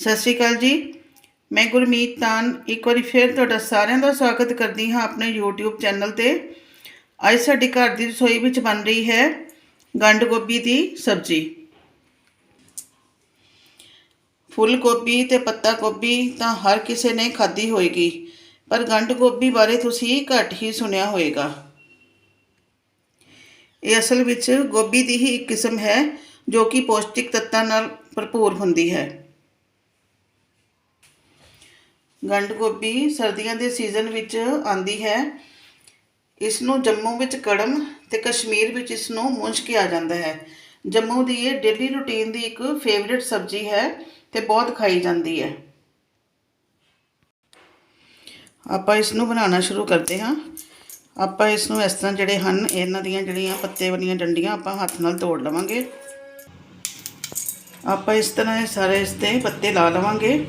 ਸਤਿ ਸ਼੍ਰੀ ਅਕਾਲ ਜੀ। ਮੈਂ ਗੁਰਮੀਤ ਤਾਨ ਇੱਕ ਵਾਰੀ ਫਿਰ ਤੁਹਾਡਾ ਸਾਰਿਆਂ ਦਾ ਸਵਾਗਤ ਕਰਦੀ ਹਾਂ ਆਪਣੇ YouTube ਚੈਨਲ ਤੇ। ਅੱਜ ਸਾਡੀ ਘਰ ਦੀ ਰਸੋਈ ਵਿੱਚ ਬਣ ਰਹੀ ਹੈ ਗੰਢ ਗੋਭੀ ਦੀ ਸਬਜ਼ੀ। ਫੁੱਲ ਗੋਭੀ ਤੇ ਪੱਤਾ ਗੋਭੀ ਤਾਂ ਹਰ ਕਿਸੇ ਨੇ ਖਾਧੀ ਹੋਏਗੀ, ਪਰ ਗੰਢ ਗੋਭੀ ਬਾਰੇ ਤੁਸੀਂ ਘੱਟ ਹੀ ਸੁਣਿਆ ਹੋਵੇਗਾ ਇਹ ਅਸਲ ਵਿੱਚ ਗੋਭੀ ਦੀ ਹੀ ਇੱਕ ਕਿਸਮ ਹੈ ਜੋ ਕਿ ਪੌਸ਼ਟਿਕ ਤੱਤਾਂ ਨਾਲ ਭਰਪੂਰ ਹੁੰਦੀ ਹੈ। ਗੰਢ ਗੋਭੀ ਸਰਦੀਆਂ ਦੇ ਸੀਜ਼ਨ ਵਿੱਚ ਆਂਦੀ ਹੈ। ਇਸ ਨੂੰ ਜੰਮੂ ਵਿੱਚ ਕੜਮ ਤੇ ਕਸ਼ਮੀਰ ਵਿੱਚ ਇਸ ਨੂੰ ਮੁੰਝ ਕਿਹਾ ਜਾਂਦਾ ਹੈ। ਜੰਮੂ ਦੀ ਇਹ ਡੇਲੀ ਰੁਟੀਨ ਦੀ ਇੱਕ ਫੇਵਰਿਟ ਸਬਜ਼ੀ ਹੈ ਤੇ ਬਹੁਤ ਖਾਈ ਜਾਂਦੀ ਹੈ। ਆਪਾਂ ਇਸ ਨੂੰ ਬਣਾਉਣਾ ਸ਼ੁਰੂ ਕਰਦੇ ਹਾਂ। ਆਪਾਂ ਇਸ ਨੂੰ ਇਸ ਤਰ੍ਹਾਂ ਜਿਹੜੇ ਹਨ, ਇਹਨਾਂ ਦੀਆਂ ਜਿਹੜੀਆਂ ਪੱਤੇ ਵਾਲੀਆਂ ਡੰਡੀਆਂ ਆਪਾਂ ਹੱਥ ਨਾਲ ਤੋੜ ਲਵਾਂਗੇ। ਆਪਾਂ ਇਸ ਤਰ੍ਹਾਂ ਇਹ ਸਾਰੇ ਇਸ ਤੇ ਪੱਤੇ ਲਾ ਲਵਾਂਗੇ।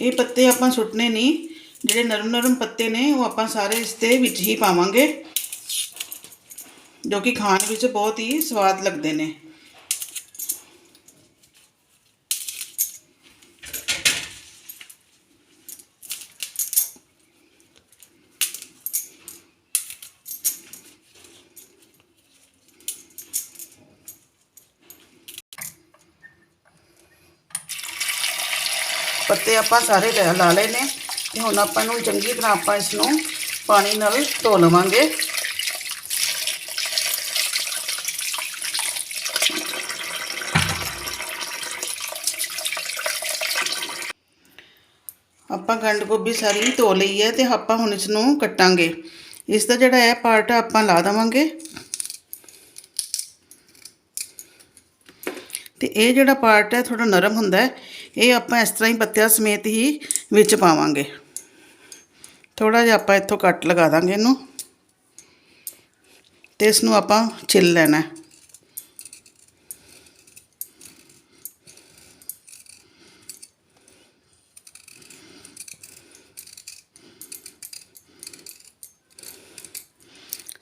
ਇਹ ਪੱਤੇ ਆਪਾਂ ਸੁੱਟਨੇ ਨਹੀਂ। ਜਿਹੜੇ ਨਰਮ ਨਰਮ ਪੱਤੇ ਨੇ, ਉਹ ਆਪਾਂ ਸਾਰੇ ਇਸ ਦੇ ਵਿੱਚ ਹੀ ਪਾਵਾਂਗੇ, ਜੋ ਕਿ ਖਾਣ ਵਿੱਚ ਬਹੁਤ ਹੀ ਸਵਾਦ ਲੱਗਦੇ ਨੇ। ਪੱਤੇ ਆਪਾਂ ਸਾਰੇ ਲੈ ਲਾ ਲਏ ਨੇ ਤੇ ਹੁਣ ਆਪਾਂ ਨੂੰ ਚੰਗੀ ਤਰ੍ਹਾਂ ਆਪਾਂ ਇਸ ਨੂੰ ਪਾਣੀ ਨਾਲ ਧੋ ਲਵਾਂਗੇ। ਆਪਾਂ ਗੰਢ ਗੋਭੀ ਸਾਰੀ ਧੋ ਲਈ ਹੈ ਤੇ ਆਪਾਂ ਹੁਣ ਇਸ ਨੂੰ ਕੱਟਾਂਗੇ। ਇਸ ਦਾ ਜਿਹੜਾ ਇਹ ਪਾਰਟ ਆਪਾਂ ਲਾ ਦੇਵਾਂਗੇ। ਤੇ ਇਹ ਜਿਹੜਾ ਪਾਰਟ ਹੈ ਥੋੜਾ ਨਰਮ ਹੁੰਦਾ ਹੈ। ਇਹ ਆਪਾਂ ਇਸ ਤਰ੍ਹਾਂ ਹੀ ਪੱਤਿਆਂ ਸਮੇਤ ਹੀ ਵਿੱਚ ਪਾਵਾਂਗੇ। ਥੋੜਾ ਜਿਹਾ ਆਪਾਂ ਇੱਥੋਂ ਕੱਟ ਲਗਾ ਦਾਂਗੇ ਇਹਨੂੰ। ਤੇ ਇਸ ਨੂੰ ਆਪਾਂ ਛਿੱਲ ਲੈਣਾ ਹੈ।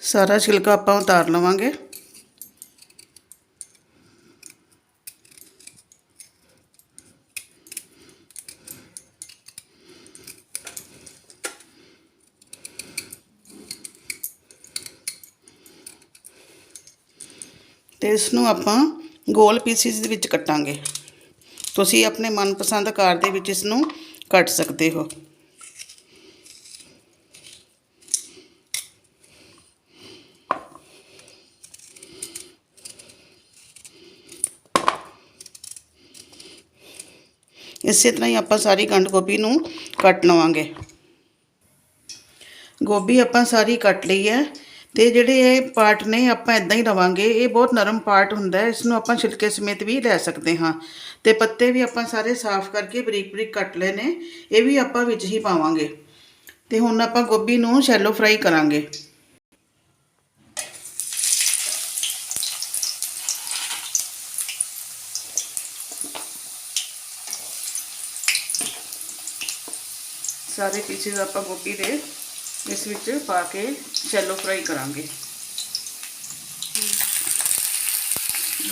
ਸਾਰਾ ਛਿਲਕਾ ਆਪਾਂ ਉਤਾਰ ਲਵਾਂਗੇ। ਤੇ ਇਸ ਨੂੰ ਆਪਾਂ ਗੋਲ ਪੀਸਿਸ ਦੇ ਵਿੱਚ ਕੱਟਾਂਗੇ। ਤੁਸੀਂ ਆਪਣੇ ਮਨਪਸੰਦ ਆਕਾਰ ਦੇ ਵਿੱਚ ਇਸ ਨੂੰ ਕੱਟ ਸਕਦੇ ਹੋ। ਇਸੇ ਤਰ੍ਹਾਂ ਹੀ ਆਪਾਂ ਸਾਰੀ ਗੰਢ ਗੋਭੀ ਨੂੰ ਕੱਟ ਲਵਾਂਗੇ। ਗੋਭੀ ਆਪਾਂ ਸਾਰੀ ਕੱਟ ਲਈ ਹੈ। ਤੇ ਜਿਹੜੇ ਇਹ ਪਾਰਟ ਨੇ, ਆਪਾਂ ਇਦਾਂ ਹੀ ਰਵਾਂਗੇ। ਇਹ ਬਹੁਤ ਨਰਮ ਪਾਰਟ ਹੁੰਦਾ ਹੈ। ਇਸ ਨੂੰ ਆਪਾਂ ਛਿਲਕੇ ਸਮੇਤ ਵੀ ਲੈ ਸਕਦੇ ਹਾਂ। ਤੇ ਪੱਤੇ ਵੀ ਆਪਾਂ ਸਾਰੇ ਸਾਫ਼ ਕਰਕੇ ਬਰੀਕ ਬਰੀਕ ਕੱਟ ਲਏ ਨੇ। ਇਹ ਵੀ ਆਪਾਂ ਵਿੱਚ ਹੀ ਪਾਵਾਂਗੇ। ਤੇ ਹੁਣ ਆਪਾਂ ਗੋਭੀ ਨੂੰ ਸ਼ੈਲੋ ਫਰਾਈ ਕਰਾਂਗੇ। ਸਾਰੇ ਪੀਸਿਸ ਆਪਾਂ ਗੋਭੀ ਦੇ ਇਸ ਵਿੱਚ ਪਾ ਕੇ ਸ਼ੈਲੋ ਫਰਾਈ ਕਰਾਂਗੇ।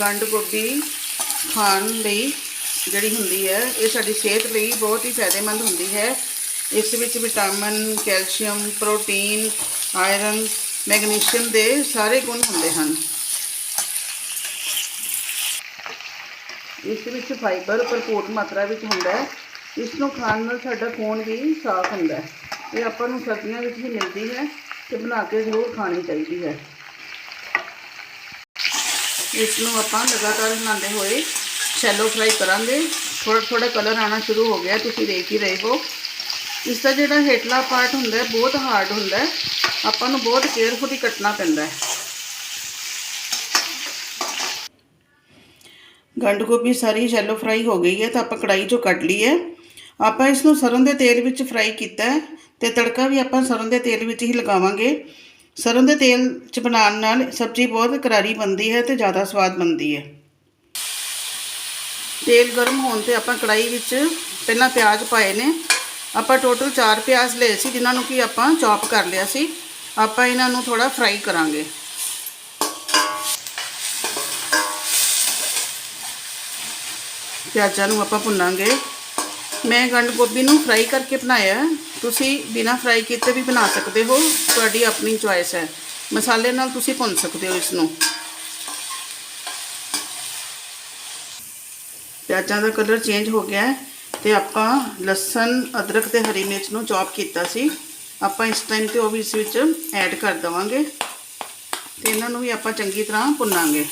ਗੰਢ ਗੋਭੀ ਖਾਣ ਲਈ ਜਿਹੜੀ ਹੁੰਦੀ ਹੈ, ਇਹ ਸਾਡੀ ਸਿਹਤ ਲਈ ਬਹੁਤ ਹੀ ਫਾਇਦੇਮੰਦ ਹੁੰਦੀ ਹੈ। ਇਸ ਵਿੱਚ vitamin, calcium, protein, iron, magnesium ਦੇ ਸਾਰੇ ਗੁਣ ਹੁੰਦੇ ਹਨ। ਇਸ ਵਿੱਚ ਫਾਈਬਰ ਭਰਪੂਰ ਮਾਤਰਾ ਵਿੱਚ ਹੁੰਦਾ ਹੈ। ਇਸ ਨੂੰ ਖਾਣ ਨਾਲ ਸਾਡਾ ਖੂਨ ਵੀ ਸਾਫ਼ ਹੁੰਦਾ ਹੈ। ਇਹ ਆਪਾਂ ਨੂੰ ਸਰਦੀਆਂ ਵਿੱਚ ਹੀ ਮਿਲਦੀ ਹੈ ਤੇ ਬਣਾ ਕੇ ਜ਼ਰੂਰ ਖਾਣੀ ਚਾਹੀਦੀ ਹੈ। ਇਸ ਨੂੰ ਆਪਾਂ ਲਗਾਤਾਰ ਬਣਾਉਂਦੇ ਹੋਏ ਸ਼ੈਲੋ ਫਰਾਈ ਕਰਾਂਗੇ। ਥੋੜਾ ਥੋੜਾ ਕਲਰ ਆਣਾ ਸ਼ੁਰੂ ਹੋ ਗਿਆ, ਤੁਸੀਂ ਦੇਖ ਹੀ ਰਹੇ ਹੋ। ਇਸ ਦਾ ਜਿਹੜਾ ਹੇਠਲਾ ਪਾਰਟ ਹੁੰਦਾ ਬਹੁਤ ਹਾਰਡ ਹੁੰਦਾ ਆਪਾਂ ਨੂੰ ਬਹੁਤ ਕੇਅਰਫੁਲੀ ਕੱਟਣਾ ਪੈਂਦਾ ਹੈ। ਗੰਢ ਗੋਭੀ ਸਾਰੀ ਸ਼ੈਲੋ ਫਰਾਈ ਹੋ ਗਈ ਹੈ, ਤਾਂ ਆਪਾਂ ਕੜਾਈ 'ਚੋਂ ਕੱਢ ਲਈ ਹੈ। ਆਪਾਂ ਇਸ ਨੂੰ ਸਰੋਂ ਦੇ ਤੇਲ ਵਿੱਚ ਫਰਾਈ ਕੀਤਾ ਹੈ। ਤੇ ਤੜਕਾ ਵੀ ਆਪਾਂ ਸਰੋਂ ਦੇ ਤੇਲ ਵਿੱਚ ਹੀ ਲਗਾਵਾਂਗੇ। ਸਰੋਂ ਦੇ ਤੇਲ 'ਚ ਬਣਾਉਣ ਨਾਲ ਸਬਜ਼ੀ ਬਹੁਤ ਕਰਾਰੀ ਬਣਦੀ ਹੈ ਤੇ ਜ਼ਿਆਦਾ ਸਵਾਦ ਬਣਦੀ ਹੈ। ਤੇਲ ਗਰਮ ਹੋਣ ਤੇ ਆਪਾਂ ਕੜਾਈ ਵਿੱਚ ਪਹਿਲਾਂ ਪਿਆਜ਼ ਪਾਏ ਨੇ। ਆਪਾਂ ਟੋਟਲ 4 ਪਿਆਜ਼ ਲਏ ਸੀ, ਜਿਨ੍ਹਾਂ ਨੂੰ ਕਿ ਆਪਾਂ ਚੌਪ ਕਰ ਲਿਆ ਸੀ। ਆਪਾਂ ਇਹਨਾਂ ਨੂੰ ਥੋੜਾ ਫਰਾਈ ਕਰਾਂਗੇ। ਪਿਆਜ਼ਾਂ ਨੂੰ ਆਪਾਂ ਭੁੰਨਾਂਗੇ। ਮੈਂ ਗੰਢ ਗੋਭੀ ਨੂੰ ਫਰਾਈ ਕਰਕੇ ਬਣਾਇਆ ਤੁਸੀਂ ਬਿਨਾ ਫਰਾਈ ਕੀਤੇ ਵੀ ਬਣਾ ਸਕਦੇ ਹੋ, ਤੁਹਾਡੀ ਆਪਣੀ ਚੁਆਇਸ ਹੈ। ਮਸਾਲੇ ਨਾਲ ਤੁਸੀਂ ਭੁੰਨ ਸਕਦੇ ਹੋ ਇਸ ਨੂੰ ਪਿਆਜ਼ਾਂ ਦਾ ਕਲਰ ਚੇਂਜ ਹੋ ਗਿਆ ਹੈ ਤੇ ਆਪਾਂ ਲਸਣ, ਅਦਰਕ ਤੇ ਹਰੀ ਮਿਰਚ ਨੂੰ ਚੌਪ ਕੀਤਾ ਸੀ। ਆਪਾਂ ਇਸ ਟਾਈਮ ਤੇ ਉਹ ਵੀ ਇਸ ਵਿੱਚ ਐਡ ਕਰ ਦਵਾਂਗੇ। ਤੇ ਇਹਨਾਂ ਨੂੰ ਵੀ ਆਪਾਂ ਚੰਗੀ ਤਰ੍ਹਾਂ ਭੁੰਨਾਂਗੇ।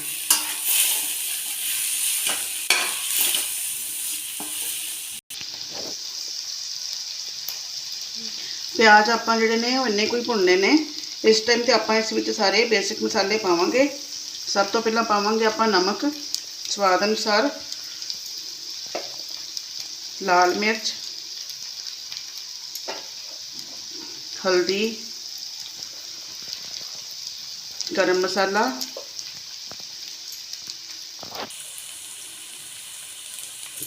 ਪਿਆਜ਼ ਆਪਾਂ ਜਿਹੜੇ ਨੇ ਉਹ ਇੰਨੇ ਕੋਈ ਭੁੰਨਨੇ ਨੇ। ਇਸ ਟਾਈਮ ਤੇ ਆਪਾਂ ਇਸ ਵਿੱਚ ਸਾਰੇ ਬੇਸਿਕ ਮਸਾਲੇ ਪਾਵਾਂਗੇ। ਸਭ ਤੋਂ ਪਹਿਲਾਂ ਪਾਵਾਂਗੇ ਆਪਾਂ ਨਮਕ। ਸਵਾਦ ਅਨੁਸਾਰ ਲਾਲ ਮਿਰਚ। ਹਲਦੀ। ਗਰਮ ਮਸਾਲਾ।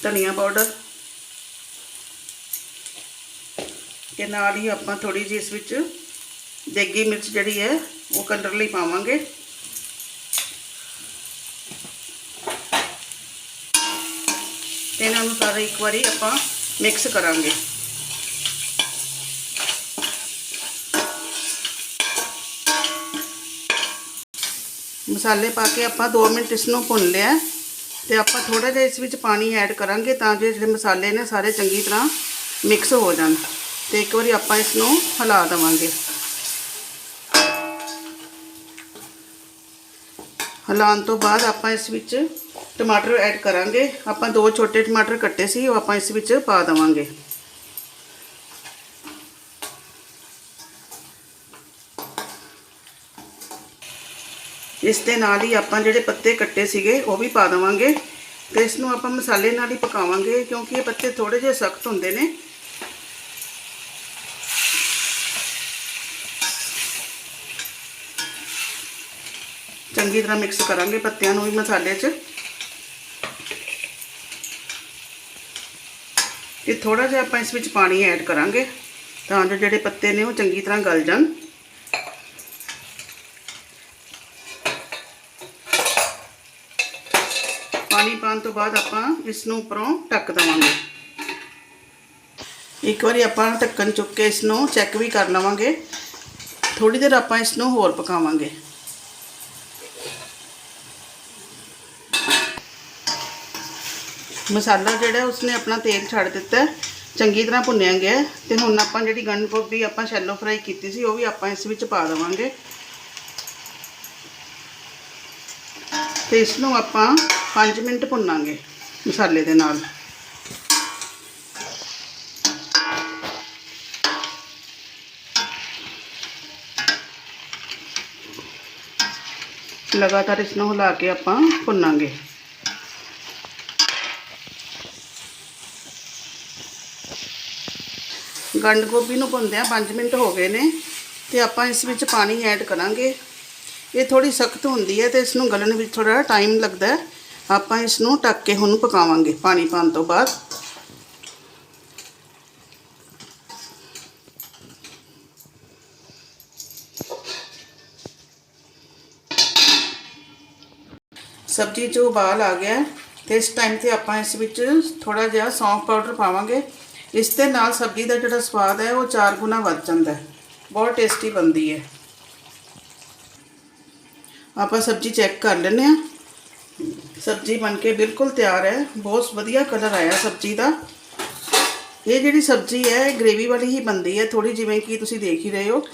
ਧਨੀਆ ਪਾਊਡਰ। ਤੇ ਨਾਲ ਹੀ ਆਪਾਂ ਥੋੜੀ ਜਿਹੀ ਇਸ ਵਿੱਚ ਦੇਗੀ ਮਿਰਚ ਜਿਹੜੀ ਹੈ, ਉਹ ਕਲਰ ਲਈ ਪਾਵਾਂਗੇ। ਤੇ ਇਹਨਾਂ ਨੂੰ ਸਾਰਾ ਇੱਕ ਵਾਰੀ ਆਪਾਂ ਮਿਕਸ ਕਰਾਂਗੇ। ਮਸਾਲੇ ਪਾ ਕੇ ਆਪਾਂ 2 ਮਿੰਟ ਇਸ ਨੂੰ ਭੁੰਨ ਲਿਆ ਤੇ ਆਪਾਂ ਥੋੜਾ ਜਿਹਾ ਇਸ ਵਿੱਚ ਪਾਣੀ ਐਡ ਕਰਾਂਗੇ ਤਾਂ ਜੋ ਜਿਹੜੇ ਮਸਾਲੇ ਨੇ, ਸਾਰੇ ਚੰਗੀ ਤਰ੍ਹਾਂ ਮਿਕਸ ਹੋ ਜਾਣ। ਤੇ ਇੱਕ ਵਾਰੀ ਆਪਾਂ ਇਸ ਨੂੰ ਹਿਲਾ ਦੇਵਾਂਗੇ। ਹਿਲਾਉਣ ਤੋਂ ਬਾਅਦ ਆਪਾਂ ਇਸ ਵਿੱਚ ਟਮਾਟਰ ਐਡ ਕਰਾਂਗੇ। ਆਪਾਂ ਦੋ ਛੋਟੇ ਟਮਾਟਰ ਕੱਟੇ ਸੀ, ਉਹ ਆਪਾਂ ਇਸ ਵਿੱਚ ਪਾ ਦੇਵਾਂਗੇ। ਇਸ ਦੇ ਨਾਲ ਹੀ ਆਪਾਂ ਜਿਹੜੇ ਪੱਤੇ ਕੱਟੇ ਸੀਗੇ, ਉਹ ਵੀ ਪਾ ਦੇਵਾਂਗੇ। ਤੇ ਇਸ ਨੂੰ ਆਪਾਂ ਮਸਾਲੇ ਨਾਲ ਹੀ ਪਕਾਵਾਂਗੇ, ਕਿਉਂਕਿ ਇਹ ਪੱਤੇ ਥੋੜੇ ਜਿਹੇ ਸਖਤ ਹੁੰਦੇ ਨੇ। ਚੰਗੀ ਤਰ੍ਹਾਂ ਮਿਕਸ ਕਰਾਂਗੇ ਪੱਤਿਆਂ ਨੂੰ ਵੀ ਮਸਾਲੇ 'ਚ। ਤੇ ਥੋੜਾ ਜਿਹਾ ਆਪਾਂ ਇਸ ਵਿੱਚ ਪਾਣੀ ਐਡ ਕਰਾਂਗੇ ਤਾਂ ਜੋ ਜਿਹੜੇ ਪੱਤੇ ਨੇ ਉਹ ਚੰਗੀ ਤਰ੍ਹਾਂ ਗਲ ਜਾਣ। ਪਾਣੀ ਪਾਉਣ ਤੋਂ ਬਾਅਦ ਆਪਾਂ ਇਸ ਨੂੰ ਉੱਪਰੋਂ ਢੱਕ ਦੇਵਾਂਗੇ। ਇੱਕ ਵਾਰੀ ਆਪਾਂ ਢੱਕਣ ਚੁੱਕ ਕੇ ਇਸ ਨੂੰ ਚੈੱਕ ਵੀ ਕਰ ਲਵਾਂਗੇ। ਥੋੜੀ ਦੇਰ ਆਪਾਂ ਇਸ ਨੂੰ ਹੋਰ ਪਕਾਵਾਂਗੇ। ਮਸਾਲਾ ਜਿਹੜਾ ਉਸਨੇ ਆਪਣਾ ਤੇਲ ਛੱਡ ਦਿੱਤਾ ਚੰਗੀ ਤਰ੍ਹਾਂ ਭੁੰਨਿਆ ਗਿਆ ਹੈ ਤੇ ਹੁਣ ਆਪਾਂ ਜਿਹੜੀ ਗੰਢ ਗੋਭੀ ਆਪਾਂ ਸ਼ੈਲੋ ਫਰਾਈ ਕੀਤੀ ਸੀ, ਉਹ ਵੀ ਆਪਾਂ ਇਸ ਵਿੱਚ ਪਾ ਦੇਵਾਂਗੇ। ਤੇ ਇਸ ਨੂੰ ਆਪਾਂ 5 ਮਿੰਟ ਭੁੰਨਾਂਗੇ ਮਸਾਲੇ ਦੇ ਨਾਲ। ਲਗਾਤਾਰ ਇਸ ਨੂੰ ਹਿਲਾ ਕੇ ਆਪਾਂ ਭੁੰਨਾਂਗੇ। ਗੰਢ ਗੋਭੀ ਨੂੰ ਭੁੰਨਦਿਆਂ 5 ਮਿੰਟ ਹੋ ਗਏ ਨੇ ਤੇ ਆਪਾਂ ਇਸ ਵਿੱਚ ਪਾਣੀ ਐਡ ਕਰਾਂਗੇ। ਇਹ ਥੋੜੀ ਸਖਤ ਹੁੰਦੀ ਹੈ ਤੇ ਇਸ ਨੂੰ ਗਲਣ ਵਿੱਚ ਥੋੜਾ ਟਾਈਮ ਲੱਗਦਾ ਆਪਾਂ ਇਸ ਨੂੰ ਢੱਕ ਕੇ ਹੁਣ ਪਕਾਵਾਂਗੇ ਪਾਣੀ ਪਾਉਣ ਤੋਂ ਬਾਅਦ। ਸਬਜ਼ੀ 'ਚ ਉਬਾਲ ਆ ਗਿਆ ਹੈ ਤੇ ਇਸ ਟਾਈਮ ਤੇ ਆਪਾਂ ਇਸ ਵਿੱਚ ਥੋੜਾ ਜਿਹਾ ਸੌਂਫ ਪਾਊਡਰ ਪਾਵਾਂਗੇ। ਇਸ ਦੇ ਨਾਲ ਸਬਜ਼ੀ ਦਾ ਜਿਹੜਾ ਸਵਾਦ ਹੈ, ਉਹ ਚਾਰ ਗੁਣਾ ਵੱਧ ਜਾਂਦਾ ਹੈ। ਬਹੁਤ ਟੇਸਟੀ ਬਣਦੀ ਹੈ। ਆਪਾਂ ਸਬਜ਼ੀ ਚੈੱਕ ਕਰ ਲੈਂਦੇ ਹਾਂ। ਸਬਜ਼ੀ ਬਣ ਕੇ ਬਿਲਕੁਲ ਤਿਆਰ ਹੈ। ਬਹੁਤ ਵਧੀਆ ਕਲਰ ਆਇਆ ਸਬਜ਼ੀ ਦਾ। ਇਹ ਜਿਹੜੀ ਸਬਜ਼ੀ ਹੈ, ਇਹ ਗ੍ਰੇਵੀ ਵਾਲੀ ਹੀ ਬਣਦੀ ਹੈ। ਥੋੜੀ ਜਿਵੇਂ ਕਿ ਤੁਸੀਂ ਦੇਖ ਹੀ ਰਹੇ ਹੋ।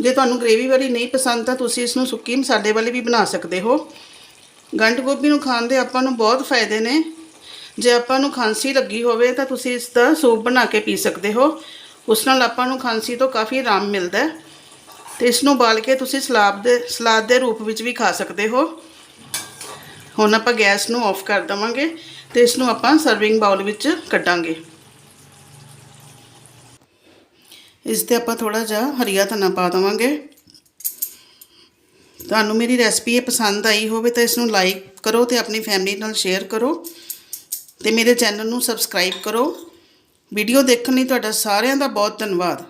ਜੇ ਤੁਹਾਨੂੰ ਗ੍ਰੇਵੀ ਵਾਲੀ ਨਹੀਂ ਪਸੰਦ, ਤਾਂ ਤੁਸੀਂ ਇਸ ਨੂੰ ਸੁੱਕੀ ਮਸਾਲੇ ਵਾਲੀ ਵੀ ਬਣਾ ਸਕਦੇ ਹੋ। ਗੰਢ ਗੋਭੀ ਨੂੰ ਖਾਣ ਦੇ ਆਪਾਂ ਨੂੰ ਬਹੁਤ ਫਾਇਦੇ ਨੇ। ਜੇ ਆਪਾਂ ਨੂੰ ਖਾਂਸੀ ਲੱਗੀ ਹੋਵੇ ਤਾਂ ਤੁਸੀਂ ਇਸ ਦਾ ਸੂਪ ਬਣਾ ਕੇ ਪੀ ਸਕਦੇ ਹੋ। ਉਸ ਨਾਲ ਆਪਾਂ ਨੂੰ ਖਾਂਸੀ ਤੋਂ ਕਾਫੀ ਆਰਾਮ ਮਿਲਦਾ ਹੈ। ਤੇ ਇਸ ਨੂੰ ਉਬਾਲ ਕੇ ਤੁਸੀਂ ਸਲਾਦ ਦੇ ਸਲਾਦ ਦੇ ਰੂਪ ਵਿੱਚ ਵੀ ਖਾ ਸਕਦੇ ਹੋ। ਹੁਣ ਆਪਾਂ ਗੈਸ ਨੂੰ ਆਫ ਕਰ ਦਵਾਂਗੇ ਤੇ ਇਸ ਨੂੰ ਆਪਾਂ ਸਰਵਿੰਗ ਬਾਉਲ ਵਿੱਚ ਕੱਢਾਂਗੇ। ਇਸ ਤੇ ਆਪਾਂ ਥੋੜਾ ਜਿਹਾ ਹਰੀਆ ਧਨਾ ਪਾ ਦਵਾਂਗੇ। ਤੁਹਾਨੂੰ ਮੇਰੀ ਰੈਸਪੀ ਇਹ ਪਸੰਦ ਆਈ ਹੋਵੇ ਤਾਂ ਇਸ ਨੂੰ ਲਾਈਕ ਕਰੋ ਤੇ ਆਪਣੀ ਫੈਮਿਲੀ ਨਾਲ ਸ਼ੇਅਰ ਕਰੋ। ਤੇ ਮੇਰੇ ਚੈਨਲ ਨੂੰ ਸਬਸਕ੍ਰਾਈਬ ਕਰੋ। ਵੀਡੀਓ ਦੇਖਣ ਲਈ ਤੁਹਾਡਾ ਸਾਰਿਆਂ ਦਾ ਬਹੁਤ ਧੰਨਵਾਦ।